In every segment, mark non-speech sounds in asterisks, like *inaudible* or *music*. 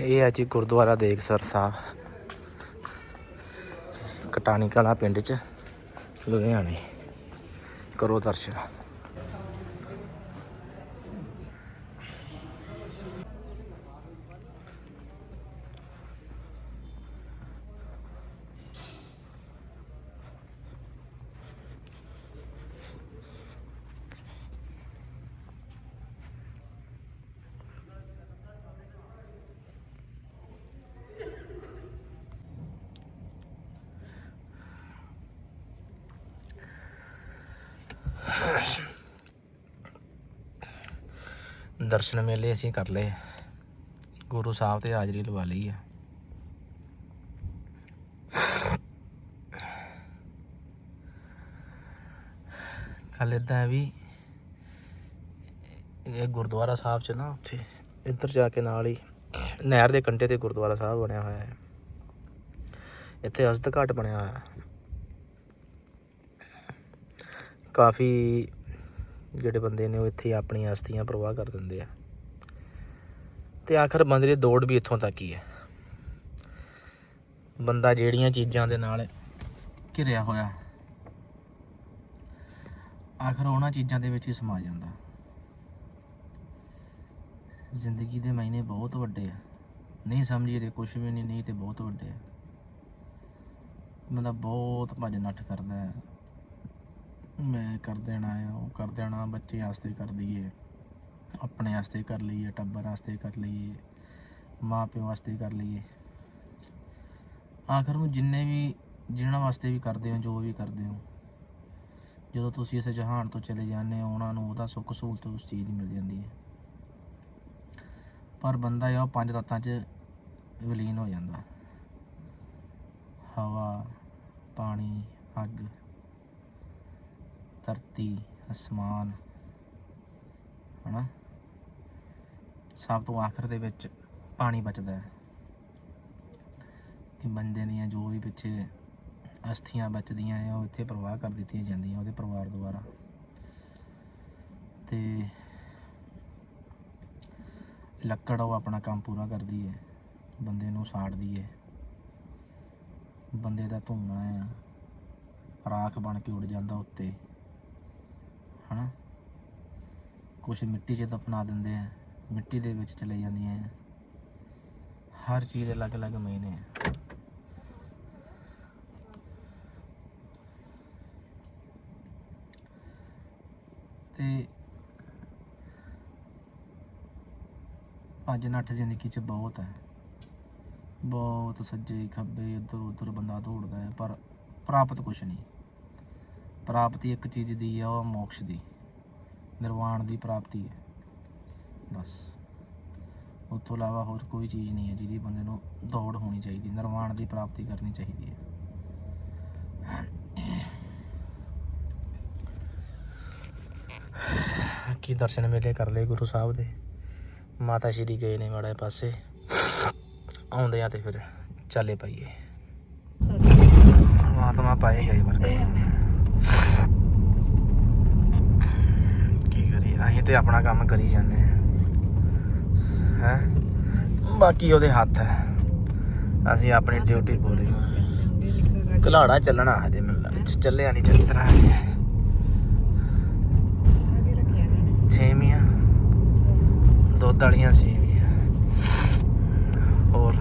ਇਹ ਹੈ ਜੀ ਗੁਰਦੁਆਰਾ ਦੇਖਸਰ ਸਾਹਿਬ ਕਟਾਣੀ ਕਲਾ ਪਿੰਡ ਚ ਲੁਧਿਆਣੇ। ਕਰੋ ਦਰਸ਼ਨ। ਦਰਸ਼ਨ ਮੇਲੇ ਅਸੀਂ ਕਰ ਲਏ। ਗੁਰੂ ਸਾਹਿਬ ਤੇ ਹਾਜ਼ਰੀ ਲਵਾ ਲਈ ਆ। ਕੱਲ ਇਦਾਂ ਵੀ ਇਹ ਗੁਰਦੁਆਰਾ ਸਾਹਿਬ ਚ ਨਾ ਉੱਥੇ, ਇੱਧਰ ਜਾ ਕੇ ਨਾਲ ਹੀ ਨਹਿਰ ਦੇ ਕੰਢੇ ਤੇ ਗੁਰਦੁਆਰਾ ਸਾਹਿਬ ਬਣਿਆ ਹੋਇਆ ਹੈ। ਇੱਥੇ ਅਸਦ ਘਾਟ ਬਣਿਆ ਹੋਇਆ ਕਾਫੀ ਜਿਹੜੇ ਬੰਦੇ ਨੇ ਉਹ ਇੱਥੇ ਆਪਣੀ ਅਸਥੀਆਂ ਪ੍ਰਵਾਹ ਕਰ ਦਿੰਦੇ ਆ। ਤੇ ਆਖਰ ਬੰਦੇ ਦੀ ਦੌੜ ਵੀ ਇੱਥੋਂ ਤੱਕ ਹੀ ਹੈ। ਬੰਦਾ ਜਿਹੜੀਆਂ ਚੀਜ਼ਾਂ ਦੇ ਨਾਲ ਘਿਰਿਆ ਹੋਇਆ, ਆਖਰ ਉਹਨਾਂ ਚੀਜ਼ਾਂ ਦੇ ਵਿੱਚ ਹੀ ਸਮਾ ਜਾਂਦਾ। ਜ਼ਿੰਦਗੀ ਦੇ ਮਾਇਨੇ ਬਹੁਤ ਵੱਡੇ ਆ। ਨਹੀਂ ਸਮਝੀਏ ਤੇ ਕੁਝ ਵੀ ਨਹੀਂ ਨਹੀਂ ਤੇ ਬਹੁਤ ਵੱਡੇ ਆ। ਬੰਦਾ ਬਹੁਤ ਭੱਜ ਨੱਠ ਕਰਦਾ ਹੈ। ਮੈਂ ਕਰ ਦੇਣਾ ਆ, ਉਹ ਕਰ ਦੇਣਾ, ਬੱਚੇ ਵਾਸਤੇ ਕਰ ਲਈਏ, ਆਪਣੇ ਵਾਸਤੇ ਕਰ ਲਈਏ, ਟੱਬਰ ਵਾਸਤੇ ਕਰ ਲਈਏ ਮਾਂ ਪਿਓ ਵਾਸਤੇ ਕਰ ਲਈਏ। ਆਖਰ ਨੂੰ ਜਿੰਨੇ ਵੀ, ਜਿਨ੍ਹਾਂ ਵਾਸਤੇ ਵੀ ਕਰਦੇ ਹੋ, ਜੋ ਵੀ ਕਰਦੇ ਹੋ, ਜਦੋਂ ਤੁਸੀਂ ਇਸ ਜਹਾਨ ਤੋਂ ਚਲੇ ਜਾਂਦੇ ਹੋ, ਉਹਨਾਂ ਨੂੰ ਉਹਦਾ ਸੁੱਖ ਸਹੂਲਤ ਉਸ ਚੀਜ਼ ਦੀ ਮਿਲ ਜਾਂਦੀ ਹੈ। ਪਰ ਬੰਦਾ ਆ, ਉਹ ਪੰਜ ਤੱਤਾਂ 'ਚ ਵਿਲੀਨ ਹੋ ਜਾਂਦਾ। ਹਵਾ, ਪਾਣੀ, ਅੱਗ। ਧਰਤੀ, ਅਸਮਾਨ, ਹਨਾ? ਸਭ ਤੋਂ ਆਖਰ ਦੇ ਵਿੱਚ ਪਾਣੀ ਬਚਦਾ ਹੈ। ਕਿ ਬੰਦੇ ਦੀਆਂ ਜੋ ਵੀ ਪਿੱਛੇ ਅਸਥੀਆਂ ਬਚਦੀਆਂ ਆ, ਉਹ ਇੱਥੇ ਪ੍ਰਵਾਹ ਕਰ ਦਿੱਤੀਆਂ ਜਾਂਦੀਆਂ ਉਹਦੇ ਪਰਿਵਾਰ ਦੁਆਰਾ। ਤੇ ਲੱਕੜ ਉਹ ਆਪਣਾ ਕੰਮ ਪੂਰਾ ਕਰਦੀ ਹੈ। ਬੰਦੇ ਨੂੰ ਸਾੜਦੀ ਹੈ। ਬੰਦੇ ਦਾ ਧੂੰਆਂ ਆ। ਰਾਖ ਬਣ ਕੇ ਉੱਡ ਜਾਂਦਾ ਉੱਤੇ। ਹਨਾ? ਕੁਛ ਮਿੱਟੀ 'ਚ ਦਫਨਾ ਦਿੰਦੇ ਆ, ਮਿੱਟੀ ਦੇ ਵਿੱਚ ਚਲੇ ਜਾਂਦੀਆਂ ਆ। ਹਰ ਚੀਜ਼ ਦੇ ਅਲੱਗ-ਅਲੱਗ ਮਹੀਨੇ ਆ। ਤੇ ਭੱਜ ਨੱਠ ਜ਼ਿੰਦਗੀ 'ਚ ਬਹੁਤ ਹੈ ਬਹੁਤ ਸੱਜੇ ਖੱਬੇ ਇੱਧਰ ਉੱਧਰ ਬੰਦਾ ਦੌੜਦਾ ਹੈ ਪਰ ਪ੍ਰਾਪਤ ਕੁਛ ਨਹੀਂ। ਪ੍ਰਾਪਤੀ ਇੱਕ ਚੀਜ਼ ਦੀ ਆ ਉਹ ਮੋਕਸ਼ ਦੀ। ਨਿਰਵਾਣ ਦੀ ਪ੍ਰਾਪਤੀ ਹੈ। ਬਸ। ਉਸ ਤੋਂ ਇਲਾਵਾ ਹੋਰ ਕੋਈ ਚੀਜ਼ ਨਹੀਂ ਹੈ ਜਿਹਦੀ ਬੰਦੇ ਨੂੰ ਦੌੜ ਹੋਣੀ ਚਾਹੀਦੀ ਨਿਰਵਾਣ ਦੀ ਪ੍ਰਾਪਤੀ ਕਰਨੀ ਚਾਹੀਦੀ ਹੈ। ਕੀ ਦਰਸ਼ਨ ਮੇਲੇ ਕਰ ਲਏ ਗੁਰੂ ਸਾਹਿਬ ਦੇ? ਮਾਤਾ ਸ਼੍ਰੀ ਗਏ ਨੇ ਮਾੜੇ ਪਾਸੇ। ਆਉਂਦੇ ਆ ਤੇ ਫਿਰ ਚੱਲੇ ਪਾਈਏ। ਮਾਤਮਾ ਪਾਏ ਗਏ ਵਰਗੇ ਕੀ ਕਰੀਏ ਅਸੀਂ ਤੇ ਆਪਣਾ ਕੰਮ ਕਰੀ ਜਾਂਦੇ ਆ। ਹੈ? ਬਾਕੀ ਉਹਦੇ ਹੱਥ ਹੈ। ਅਸੀਂ ਆਪਣੀ ਡਿਊਟੀ ਪੂਰੀ ਘਲਾੜਾ ਚੱਲਣਾ ਹਜੇ ਮੈਨੂੰ ਚੱਲਿਆ ਨਹੀਂ ਚੰਗੀ ਤਰ੍ਹਾਂ ਹਜੇ। ਛੇਵੀਆਂ ਦੁੱਧ ਵਾਲੀਆਂ ਸੇਵੀਆਂ। ਹੋਰ।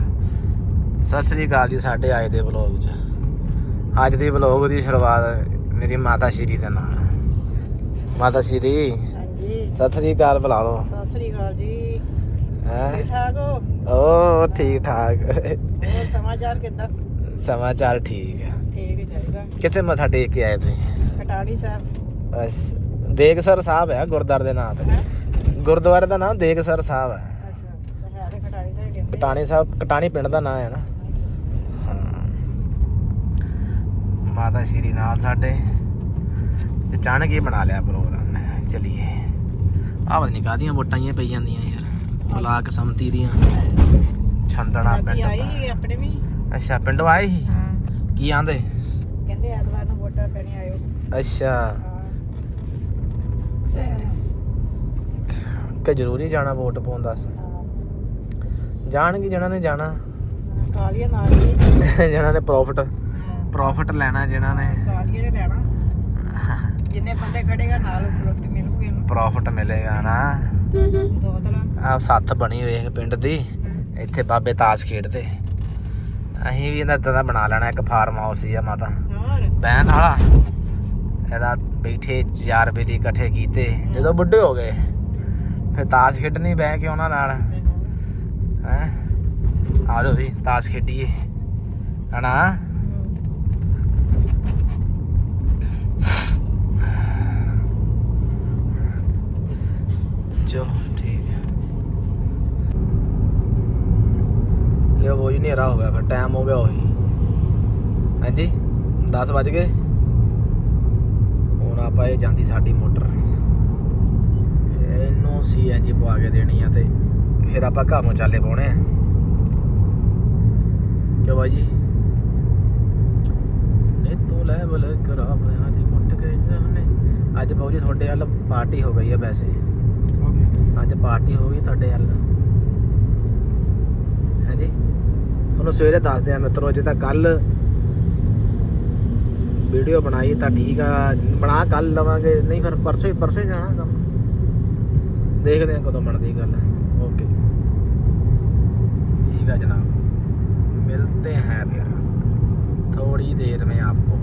ਸਤਿ ਸ੍ਰੀ ਅਕਾਲ ਜੀ ਸਾਡੇ ਅੱਜ ਦੇ ਵਲੌਗ 'ਚ। ਅੱਜ ਦੀ ਵਲੌਗ ਦੀ ਸ਼ੁਰੂਆਤ ਮੇਰੀ ਮਾਤਾ ਸ਼੍ਰੀ ਦੇ ਨਾਲ। ਮਾਤਾ ਸ਼੍ਰੀ? ਸਤਿ ਸ੍ਰੀ ਅਕਾਲ ਬੁਲਾ ਲਓ। ਸਤਿ ਸ੍ਰੀ ਅਕਾਲ ਜੀ। ਹੈ? ਠੀਕ ਠਾਕ ਹੋ? ਓ ਠੀਕ ਠਾਕ। ਹੋਰ ਸਮਾਚਾਰ ਕਿੱਦਾਂ? ਸਮਾਚਾਰ ਠੀਕ ਹੈ ਠੀਕ ਹੀ ਚਾਹੀਦਾ। ਕਿੱਥੇ ਮੱਥਾ ਟੇਕ ਕੇ ਆਏ ਤੁਸੀਂ? ਕਟਾਣੀ ਸਾਹਿਬ। ਬਸ ਦੇਗਸਰ ਸਾਹਿਬ ਹੈ ਗੁਰਦੁਆਰੇ ਦੇ ਨਾਮ ਤੇ। ਗੁਰਦੁਆਰੇ ਦਾ ਨਾਮ ਦੇਗਸਰ ਸਾਹਿਬ ਹੈ ਅੱਛਾ ਤੇ ਹੈ ਤੇ ਕਟਾਣੀ ਸਾਹਿਬ ਕਹਿੰਦੇ ਕਟਾਣੀ ਸਾਹਿਬ ਕਟਾਣੀ ਪਿੰਡ ਦਾ ਨਾਮ ਹੈ ਨਾ। ਅੱਛਾ। ਹਾਂ। ਮਾਤਾ ਸ਼੍ਰੀ ਨਾਲ ਸਾਡੇ। ਤੇ ਅਚਾਨਕ ਹੀ ਬਣਾ ਲਿਆ ਪ੍ਰੋਗਰਾਮ। ਚਲਿਏ। ਆਹ ਪਤਾ ਨਹੀਂ ਕਾਹਦੀਆਂ ਵੋਟਾਂ ਹੀ ਪਈ ਜਾਂਦੀਆਂ ਯਾਰ। ਬਲਾਕ ਸੰਮਤੀ ਦੀਆਂ। ਛੰਦਣਾ ਪਿੰਡ ਆਈ ਆਪਣੇ ਵੀ। ਅੱਛਾ ਪਿੰਡੋਂ ਆਏ ਸੀ? ਹਾਂ। ਕੀ ਆਂਦੇ? ਕਹਿੰਦੇ ਐਤਵਾਰ ਨੂੰ ਵੋਟਾਂ ਪੈਣੀ ਆਇਓ। ਅੱਛਾ। ਕਿ ਜ਼ਰੂਰੀ ਜਾਣਾ ਵੋਟ ਪਾਉਣ ਦੱਸ ਹਾਂ। ਜਾਣਗੇ ਜਿਹਨਾਂ ਨੇ ਜਾਣਾ। ਕਾਲੀਆ ਨਾਲ ਹੀ। *laughs* ਜਿਹਨਾਂ ਨੇ ਪ੍ਰੋਫਿਟ ਪ੍ਰੋਫਿਟ ਲੈਣਾ ਜਿਹਨਾਂ ਨੇ ਕਾਲੀਆ ਨੇ ਲੈਣਾ। *laughs* ਜਿੰਨੇ ਬੰਦੇ ਖੜੇਗਾ ਨਾਲ ਇਹਨੂੰ ਪ੍ਰੋਫਿਟ ਮਿਲੇਗਾ ਨਾ। ਦੋ ਆ। ਸੱਥ ਬਣੀ ਹੋਈ ਹੈ ਪਿੰਡ ਦੀ। ਇੱਥੇ ਬਾਬੇ ਤਾਸ਼ ਖੇਡਦੇ। ਅਸੀਂ ਵੀ ਇਹਦਾ ਦਾ ਬਣਾ ਲੈਣਾ ਇੱਕ ਫਾਰਮ ਹਾਊਸ ਹੀ ਆ ਮਾਤਾ। ਬਹਿਣ ਵਾਲਾ। ਇਹਦਾ ਬੈਠੇ ਯਾਰ ਬੇਲੀ ਇਕੱਠੇ ਕੀਤੇ। ਜਦੋਂ ਬੁੱਢੇ ਹੋ ਗਏ ਫਿਰ ਤਾਸ਼ ਖੇਡਣੀ ਬਹਿ ਕੇ ਉਹਨਾਂ ਨਾਲ। ਹੈ? ਆ ਜਾਓ ਵੀ ਤਾਸ਼ ਖੇਡੀਏ। ਹਨਾ ਚਲੋ ਠੀਕ ਹੈ ਲਿਓ ਉਹ ਹੀ ਹਨੇਰਾ ਹੋ ਗਿਆ ਫਿਰ ਟਾਈਮ ਹੋ ਗਿਆ ਉਹੀ। ਹਾਂਜੀ 10 ਵੱਜ ਗਏ। ਹੁਣ ਆਪਾਂ ਇਹ ਜਾਂਦੀ ਸਾਡੀ ਮੋਟਰ। ਇਹਨੂੰ ਸੀਐਨਜੀ ਪਵਾ ਕੇ ਦੇਣੀ ਆ ਤੇ ਫਿਰ ਆਪਾਂ ਘਰ ਨੂੰ ਚਾਲੇ ਪਾਉਣੇ ਆ। ਕਿਉਂ ਬਾਈ ਜੀ? ਨੇ ਤੂੰ ਲੈਵਲ ਕਰਾ ਪਿਆ ਦੀ ਕੁੱਟ ਕੇ ਜਾਨੇ ਅੱਜ ਬਾਊ ਜੀ ਤੁਹਾਡੇ ਵੱਲ ਪਾਰਟੀ ਹੋ ਗਈ ਆ ਵੈਸੇ। ਅੱਜ ਪਾਰਟੀ ਹੋ ਗਈ ਤੁਹਾਡੇ ਵੱਲ ਹੈ ਜੀ ਤੁਹਾਨੂੰ ਸਵੇਰੇ ਦੱਸਦੇ ਆ ਮਿੱਤਰੋ ਜੇ ਤਾਂ ਕੱਲ ਵੀਡੀਓ ਬਣਾਈ ਤਾਂ ਠੀਕ ਆ ਬਣਾ ਕੱਲ ਲਵਾਂਗੇ ਨਹੀਂ ਫਿਰ ਪਰਸੋਂ ਹੀ ਪਰਸੋਂ ਹੀ ਜਾਣਾ ਕੰਮ ਦੇਖਦੇ ਆ ਕਦੋਂ ਬਣਦੀ ਗੱਲ ਓਕੇ ठीक है जनाब मिलते हैं फिर थोड़ी देर में आपको